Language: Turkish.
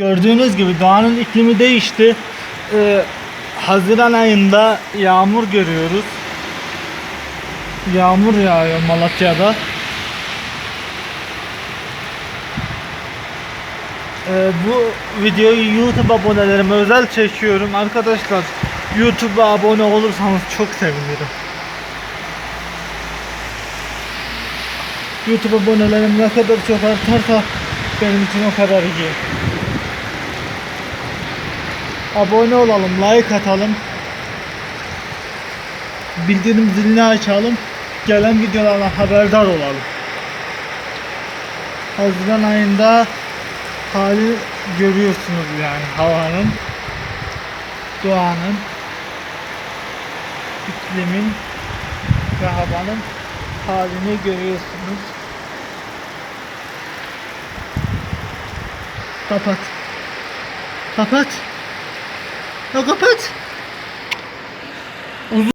Gördüğünüz gibi doğanın iklimi değişti. Ee, Haziran ayında yağmur görüyoruz. Yağmur yağıyor Malatya'da. Ee, bu videoyu YouTube abonelerime özel çekiyorum. Arkadaşlar YouTube'a abone olursanız çok sevinirim. YouTube abonelerim ne kadar çok artarsa benim için o kadar iyi. Abone olalım, like atalım. Bildirim zilini açalım. Gelen videolardan haberdar olalım. Haziran ayında hali görüyorsunuz yani havanın, doğanın, iklimin ve havanın halini görüyorsunuz. Kapat. Kapat. Ya kapat.